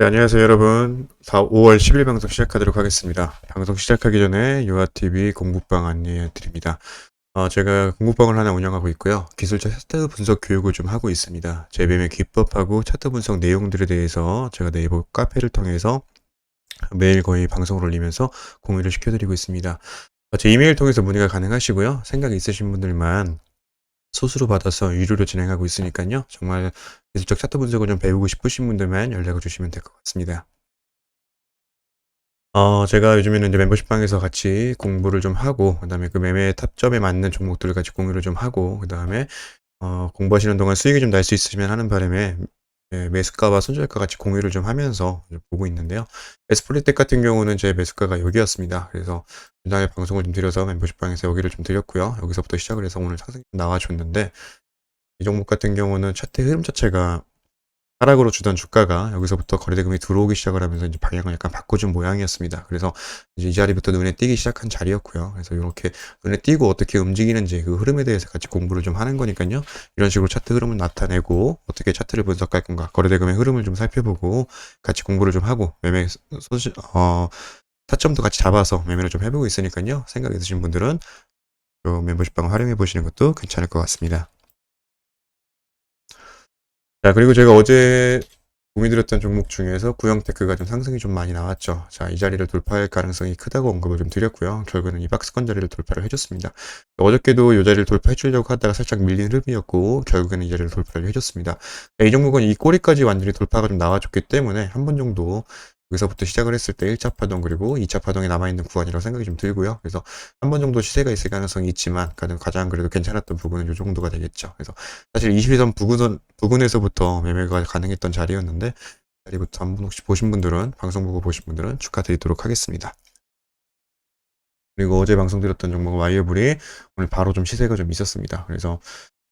네, 안녕하세요, 여러분. 4, 5월 10일 방송 시작하도록 하겠습니다. 방송 시작하기 전에 유아TV 공부방 안내해 드립니다. 어, 제가 공부방을 하나 운영하고 있고요. 기술자 차트 분석 교육을 좀 하고 있습니다. 제 매매 기법하고 차트 분석 내용들에 대해서 제가 네이버 카페를 통해서 매일 거의 방송을 올리면서 공유를 시켜드리고 있습니다. 어, 제 이메일 통해서 문의가 가능하시고요. 생각 있으신 분들만 소수로 받아서 유료로 진행하고 있으니까요. 정말 기술적 차트 분석을 좀 배우고 싶으신 분들만 연락을 주시면 될 것 같습니다. 어, 제가 요즘에는 이제 멤버십방에서 같이 공부를 좀 하고, 그 다음에 그 매매 탑점에 맞는 종목들을 같이 공유를 좀 하고, 그 다음에, 어, 공부하시는 동안 수익이 좀 날 수 있으시면 하는 바람에, 예, 매수가와 손절가 같이 공유를 좀 하면서 좀 보고 있는데요. 에스플리텍 같은 경우는 제 매수가가 여기였습니다. 그래서 전날 방송을 좀 드려서 멤버십 방에서 여기를 좀 드렸고요. 여기서부터 시작을 해서 오늘 상승이 좀 나와줬는데, 이 종목 같은 경우는 차트 흐름 자체가 하락으로 주던 주가가 여기서부터 거래대금이 들어오기 시작을 하면서 이제 방향을 약간 바꿔준 모양이었습니다. 그래서 이제 이 자리부터 눈에 띄기 시작한 자리였고요. 그래서 이렇게 눈에 띄고 어떻게 움직이는지 그 흐름에 대해서 같이 공부를 좀 하는 거니까요. 이런 식으로 차트 흐름을 나타내고 어떻게 차트를 분석할 건가, 거래대금의 흐름을 좀 살펴보고 같이 공부를 좀 하고 매매 소시, 어, 타점도 같이 잡아서 매매를 좀 해보고 있으니까요. 생각 있으신 분들은 요 멤버십방을 활용해 보시는 것도 괜찮을 것 같습니다. 자, 그리고 제가 어제 공유드렸던 종목 중에서 구형테크가 좀 상승이 좀 많이 나왔죠. 자, 이 자리를 돌파할 가능성이 크다고 언급을 좀 드렸고요. 결국에는 이 박스권 자리를 돌파를 해줬습니다. 어저께도 이 자리를 돌파해 주려고 하다가 살짝 밀린 흐름이었고, 결국에는 이 자리를 돌파를 해줬습니다. 자, 이 종목은 이 꼬리까지 완전히 돌파가 좀 나와줬기 때문에 한 번 정도 여기서부터 시작을 했을 때 1차 파동 그리고 2차 파동에 남아있는 구간이라고 생각이 좀 들고요. 그래서 한 번 정도 시세가 있을 가능성이 있지만 가장 그래도 괜찮았던 부분은 이 정도가 되겠죠. 그래서 사실 22선 부근, 부근에서부터 매매가 가능했던 자리였는데 자리부터 한번 혹시 보신 분들은 방송 보고 보신 분들은 축하드리도록 하겠습니다. 그리고 어제 방송 드렸던 종목 와이어블이 오늘 바로 좀 시세가 좀 있었습니다. 그래서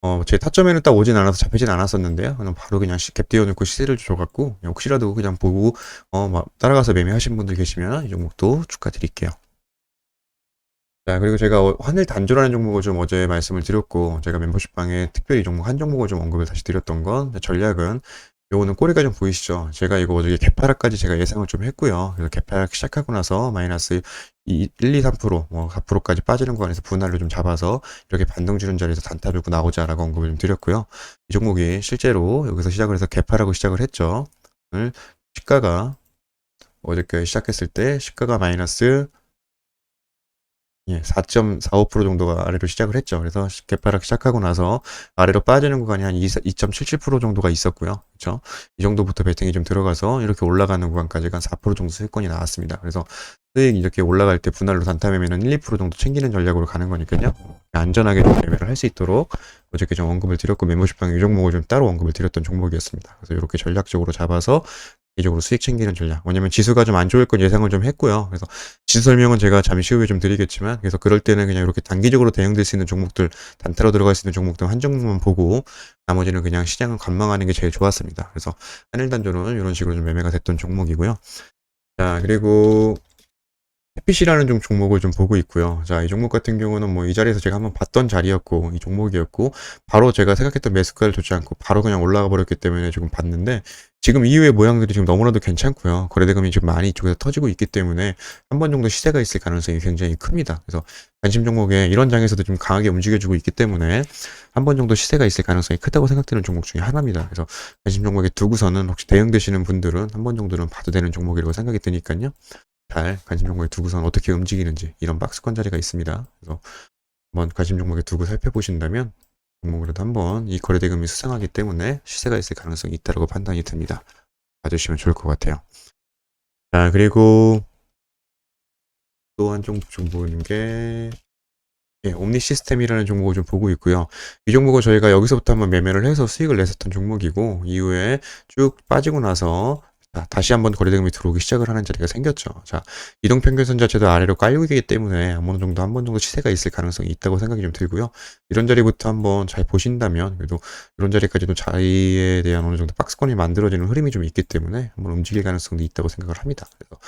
어, 제 타점에는 딱 오진 않아서 잡히진 않았었는데요. 바로 그냥 시- 갭 띄워놓고 시세를 줘갖고 혹시라도 그냥 보고 어, 막 따라가서 매매하신 분들 계시면 이 종목도 축하드릴게요. 자, 그리고 제가 어- 환일 단조라는 종목을 좀 어제 말씀을 드렸고, 제가 멤버십 방에 특별히 이 종목 한 종목을 좀 언급을 다시 드렸던 건, 전략은, 요거는 꼬리가 좀 보이시죠? 제가 이거 어저께 개파락까지 제가 예상을 좀 했고요. 그래서 개파락 시작하고 나서 마이너스 2, 1, 2, 3%, 뭐 4%까지 빠지는 구간에서 분할을 좀 잡아서 이렇게 반등 주는 자리에서 단타 들고 나오자라고 언급을 좀 드렸고요. 이 종목이 실제로 여기서 시작을 해서 개파락을 시작을 했죠. 오늘 시가가 어저께 시작했을 때 시가가 마이너스 예, 4.45% 정도가 아래로 시작을 했죠. 그래서 개파락 시작하고 나서 아래로 빠지는 구간이 한 2.77% 정도가 있었고요. 그렇죠? 이 정도부터 배팅이 좀 들어가서 이렇게 올라가는 구간까지가 한 4% 정도 수익권이 나왔습니다. 그래서 수익 이렇게 올라갈 때 분할로 단타 매매는 1, 2% 정도 챙기는 전략으로 가는 거니까요. 안전하게 좀 매매를 할 수 있도록 어저께 좀 언급을 드렸고 멤버십방에 이 종목을 좀 따로 언급을 드렸던 종목이었습니다. 그래서 이렇게 전략적으로 잡아서 이쪽으로 수익 챙기는 전략. 왜냐면 지수가 좀 안 좋을 건 예상을 좀 했고요. 그래서 지수 설명은 제가 잠시 후에 좀 드리겠지만, 그래서 그럴 때는 그냥 이렇게 단기적으로 대응될 수 있는 종목들, 단타로 들어갈 수 있는 종목들 한 종목만 보고, 나머지는 그냥 시장을 관망하는 게 제일 좋았습니다. 그래서 한일단조는 이런 식으로 좀 매매가 됐던 종목이고요. 자, 그리고 햇빛이라는 좀 종목을 좀 보고 있고요. 자, 이 종목 같은 경우는 뭐 이 자리에서 제가 한번 봤던 자리였고, 이 종목이었고, 바로 제가 생각했던 매수가를 좋지 않고, 바로 그냥 올라가 버렸기 때문에 지금 봤는데, 지금 이후의 모양들이 지금 너무나도 괜찮고요. 거래대금이 지금 많이 이쪽에서 터지고 있기 때문에 한 번 정도 시세가 있을 가능성이 굉장히 큽니다. 그래서 관심 종목에 이런 장에서도 좀 강하게 움직여주고 있기 때문에 한 번 정도 시세가 있을 가능성이 크다고 생각되는 종목 중에 하나입니다. 그래서 관심 종목에 두고서는 혹시 대응되시는 분들은 한 번 정도는 봐도 되는 종목이라고 생각이 드니까요. 잘 관심 종목에 두고선 어떻게 움직이는지 이런 박스권 자리가 있습니다. 그래서 한번 관심 종목에 두고 살펴보신다면 종목으로도 한번 이 거래 대금이 수상하기 때문에 시세가 있을 가능성이 있다고 판단이 듭니다. 봐주시면 좋을 것 같아요. 자, 그리고 또 한 종목 좀 보는 게 예, 옴니 시스템이라는 종목을 좀 보고 있고요. 이 종목은 저희가 여기서부터 한번 매매를 해서 수익을 냈었던 종목이고 이후에 쭉 빠지고 나서 자, 다시 한번 거래대금이 들어오기 시작을 하는 자리가 생겼죠. 자, 이동평균선 자체도 아래로 깔리고 있기 때문에 어느 정도 한 번 정도 시세가 있을 가능성이 있다고 생각이 좀 들고요. 이런 자리부터 한번 잘 보신다면 그래도 이런 자리까지도 자리에 대한 어느 정도 박스권이 만들어지는 흐름이 좀 있기 때문에 한번 움직일 가능성도 있다고 생각을 합니다. 그래서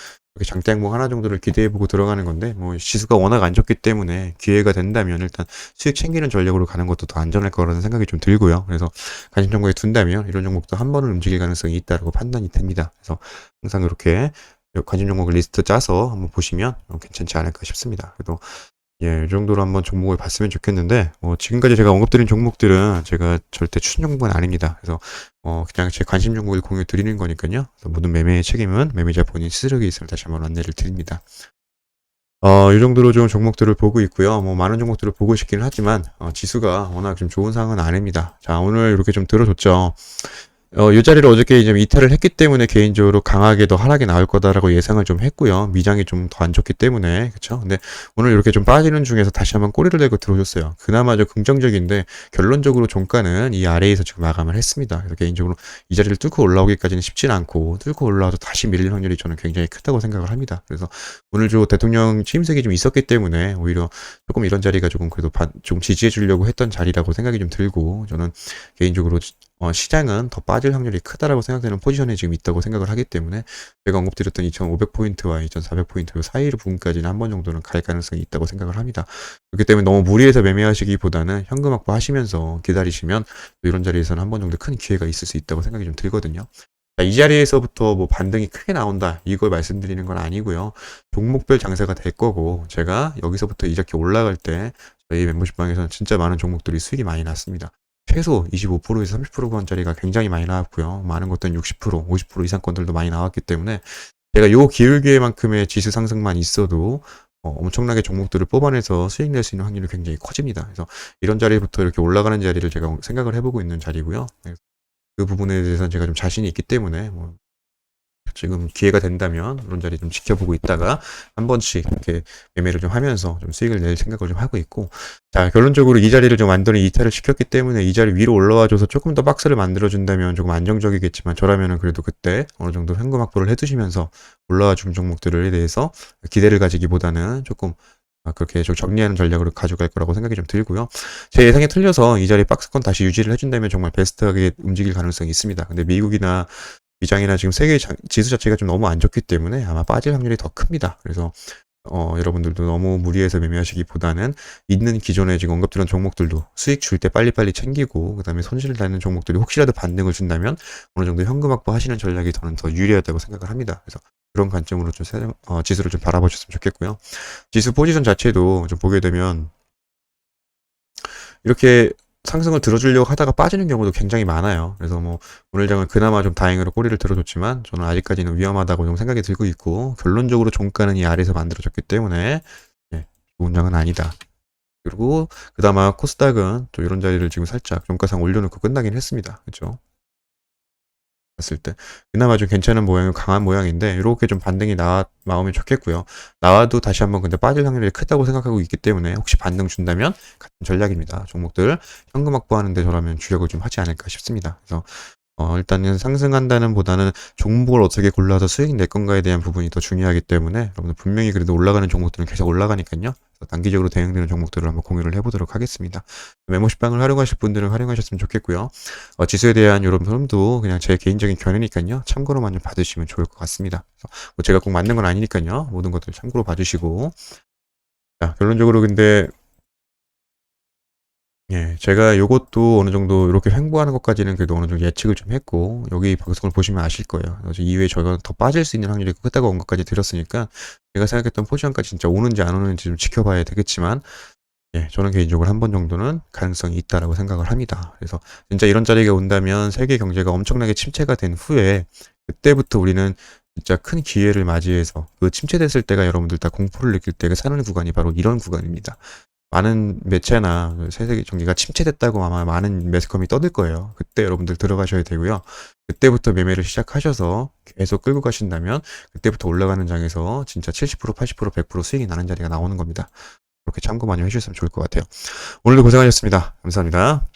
장대 항목 하나 정도를 기대해보고 들어가는 건데 뭐 지수가 워낙 안 좋기 때문에 기회가 된다면 일단 수익 챙기는 전략으로 가는 것도 더 안전할 거라는 생각이 좀 들고요. 그래서 관심 종목에 둔다면 이런 종목도 한 번은 움직일 가능성이 있다고 판단이 됩니다. 그래서 항상 그렇게 관심 종목 리스트 짜서 한번 보시면 어, 괜찮지 않을까 싶습니다. 그래도 예, 이 정도로 한번 종목을 봤으면 좋겠는데, 뭐, 지금까지 제가 언급드린 종목들은 제가 절대 추천 종목은 아닙니다. 그래서, 어, 그냥 제 관심 종목을 공유 드리는 거니까요. 모든 매매의 책임은 매매자 본인 스스로에 있음을 다시 한번 안내를 드립니다. 어, 이 정도로 좀 종목들을 보고 있고요. 뭐, 많은 종목들을 보고 싶기는 하지만, 어, 지수가 워낙 좀 좋은 상황은 아닙니다. 자, 오늘 이렇게 좀 들어줬죠. 어, 이 자리를 어저께 이제 이탈을 했기 때문에 개인적으로 강하게 더 하락이 나올 거다라고 예상을 좀 했고요. 미장이 좀 더 안 좋기 때문에 그렇죠. 근데 오늘 이렇게 좀 빠지는 중에서 다시 한번 꼬리를 대고 들어줬어요. 그나마 좀 긍정적인데 결론적으로 종가는 이 아래에서 지금 마감을 했습니다. 그래서 개인적으로 이 자리를 뚫고 올라오기까지는 쉽진 않고 뚫고 올라와도 다시 밀릴 확률이 저는 굉장히 크다고 생각을 합니다. 그래서 오늘 저 대통령 취임색이 좀 있었기 때문에 오히려 조금 이런 자리가 조금 그래도 반- 좀 지지해 주려고 했던 자리라고 생각이 좀 들고 저는 개인적으로 어, 시장은 더 빠질 확률이 크다라고 생각되는 포지션에 지금 있다고 생각을 하기 때문에 제가 언급드렸던 2,500포인트와 2,400포인트 사이 부분까지는 한 번 정도는 갈 가능성이 있다고 생각을 합니다. 그렇기 때문에 너무 무리해서 매매하시기보다는 현금 확보하시면서 기다리시면 또 이런 자리에서는 한 번 정도 큰 기회가 있을 수 있다고 생각이 좀 들거든요. 자, 이 자리에서부터 뭐 반등이 크게 나온다 이걸 말씀드리는 건 아니고요. 종목별 장세가 될 거고 제가 여기서부터 이렇게 올라갈 때 저희 멤버십 방에서는 진짜 많은 종목들이 수익이 많이 났습니다. 최소 25%에서 30%권짜리가 굉장히 많이 나왔고요. 많은 것들은 60%, 50% 이상권들도 많이 나왔기 때문에 제가 요 기울기만큼의 지수 상승만 있어도 어, 엄청나게 종목들을 뽑아내서 수익 낼 수 있는 확률이 굉장히 커집니다. 그래서 이런 자리부터 이렇게 올라가는 자리를 제가 생각을 해보고 있는 자리고요. 네. 그 부분에 대해서는 제가 좀 자신이 있기 때문에 뭐 지금 기회가 된다면 이런 자리 좀 지켜보고 있다가 한 번씩 이렇게 매매를 좀 하면서 좀 수익을 낼 생각을 좀 하고 있고 자 결론적으로 이 자리를 좀 완전히 이탈을 시켰기 때문에 이 자리 위로 올라와줘서 조금 더 박스를 만들어준다면 조금 안정적이겠지만 저라면은 그래도 그때 어느 정도 현금 확보를 해두시면서 올라와 준 종목들에 대해서 기대를 가지기보다는 조금 아, 그렇게 좀 정리하는 전략으로 가져갈 거라고 생각이 좀 들고요. 제 예상에 틀려서 이 자리 박스권 다시 유지를 해준다면 정말 베스트하게 움직일 가능성이 있습니다. 근데 미국이나 미장이나 지금 세계 자- 지수 자체가 좀 너무 안 좋기 때문에 아마 빠질 확률이 더 큽니다. 그래서 어, 여러분들도 너무 무리해서 매매하시기보다는 있는 기존에 지금 언급드린 종목들도 수익 줄 때 빨리빨리 챙기고 그다음에 손실 나는 종목들이 혹시라도 반등을 준다면 어느 정도 현금 확보 하시는 전략이 저는 더 유리하다고 생각을 합니다. 그래서 그런 관점으로 좀 세- 어, 지수를 좀 바라보셨으면 좋겠고요. 지수 포지션 자체도 좀 보게 되면 이렇게 상승을 들어주려고 하다가 빠지는 경우도 굉장히 많아요. 그래서 뭐 오늘 장은 그나마 좀 다행으로 꼬리를 들어줬지만 저는 아직까지는 위험하다고 좀 생각이 들고 있고 결론적으로 종가는 이 아래에서 만들어졌기 때문에 예, 좋은 장은 아니다. 그리고 그나마 코스닥은 또 이런 자리를 지금 살짝 종가상 올려놓고 끝나긴 했습니다. 그렇죠? 봤을 때 그나마 좀 괜찮은 모양, 강한 모양인데 이렇게 좀 반등이 나 나오면 좋겠고요. 나와도 다시 한번 근데 빠질 확률이 크다고 생각하고 있기 때문에 혹시 반등 준다면 같은 전략입니다. 종목들 현금 확보하는데 저라면 주력을 좀 하지 않을까 싶습니다. 그래서 어, 일단은 상승한다는 보다는 종목을 어떻게 골라서 수익 낼 건가에 대한 부분이 더 중요하기 때문에 여러분들 분명히 그래도 올라가는 종목들은 계속 올라가니까요. 단기적으로 대응되는 종목들을 한번 공유를 해보도록 하겠습니다. 메모시방을 활용하실 분들은 활용하셨으면 좋겠고요. 어, 지수에 대한 이런 흐름도 그냥 제 개인적인 견해니까요. 참고로만 좀 봐주시면 좋을 것 같습니다. 뭐 제가 꼭 맞는 건 아니니까요. 모든 것들 참고로 봐주시고. 자, 결론적으로 근데 예, 제가 요것도 어느 정도 이렇게 횡보하는 것까지는 그래도 어느 정도 예측을 좀 했고, 여기 방송을 보시면 아실 거예요. 그래서 이후에 저희가 더 빠질 수 있는 확률이 크다고 온 것까지 드렸으니까, 제가 생각했던 포지션까지 진짜 오는지 안 오는지 좀 지켜봐야 되겠지만, 예, 저는 개인적으로 한 번 정도는 가능성이 있다라고 생각을 합니다. 그래서 진짜 이런 자리가 온다면 세계 경제가 엄청나게 침체가 된 후에, 그때부터 우리는 진짜 큰 기회를 맞이해서 그 침체됐을 때가 여러분들 다 공포를 느낄 때가 사는 구간이 바로 이런 구간입니다. 많은 매체나 세계 경기가 침체됐다고 아마 많은 매스컴이 떠들 거예요. 그때 여러분들 들어가셔야 되고요. 그때부터 매매를 시작하셔서 계속 끌고 가신다면 그때부터 올라가는 장에서 진짜 70%, 80%, 100% 수익이 나는 자리가 나오는 겁니다. 그렇게 참고 많이 해주셨으면 좋을 것 같아요. 오늘도 고생하셨습니다. 감사합니다.